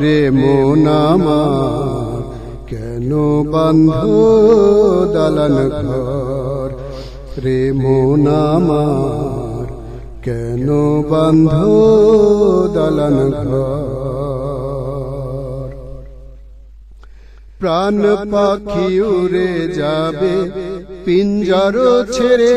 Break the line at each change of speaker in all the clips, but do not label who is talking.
রে মন আমার কেন বান্ধ দালান ঘর রে মন আমার কেন বান্ধ দালান ঘর প্রাণ পাখি উড়ে যাবে, পিঞ্জর ছেড়ে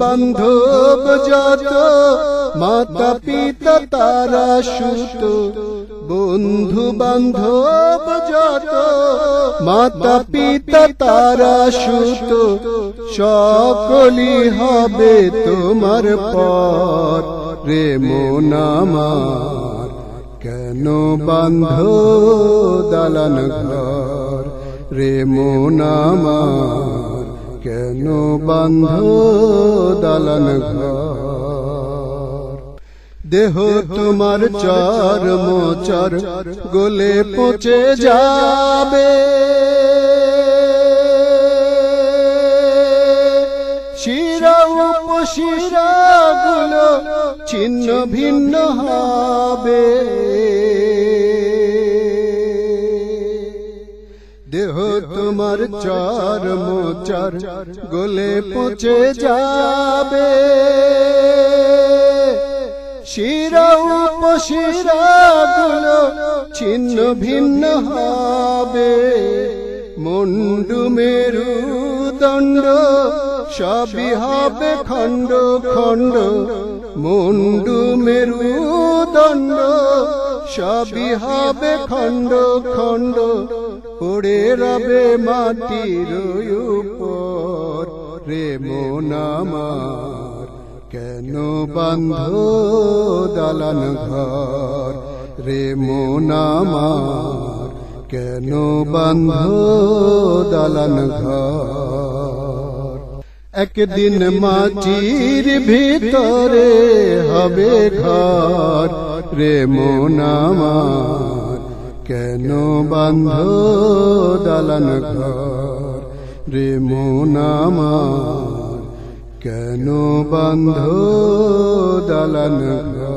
বান্ধব যত মাতা পিতা তারা সুত, বন্ধু বান্ধব যত মাতা পিতা তারা সুত সকলি হবে তোমার পর, রে মন আমার। কেন বান্ধ দালান ঘর, রে মন আমার। কেন বান্ধ দালান ঘর? দেহ তোমার চর মোচর গোলে পচে যাবে। শিরা গুলো ছিন্ন ভিন্ন হবে। তোমার চার মোচার গোলে পচে যাবে। শিরা উপশিরা গুলো ছিন্ন ভিন্ন হবে। মুন্ডু মেরু দণ্ড সবই হবে খণ্ড খণ্ড। মুন্ডু মেরু দণ্ড সবই হবে খণ্ড খণ্ড। পড়ে রবে মাটির উপর, রে মন কেন বান্ধ দালান ঘর? রে মন কেন বান্ধ দালান ঘর? একদিন মাটির ভিতরে হবে ঘর, রে মন কেন বান্ধ দালান ঘর? রে মোনামা কেন বান্ধ দালান ঘর?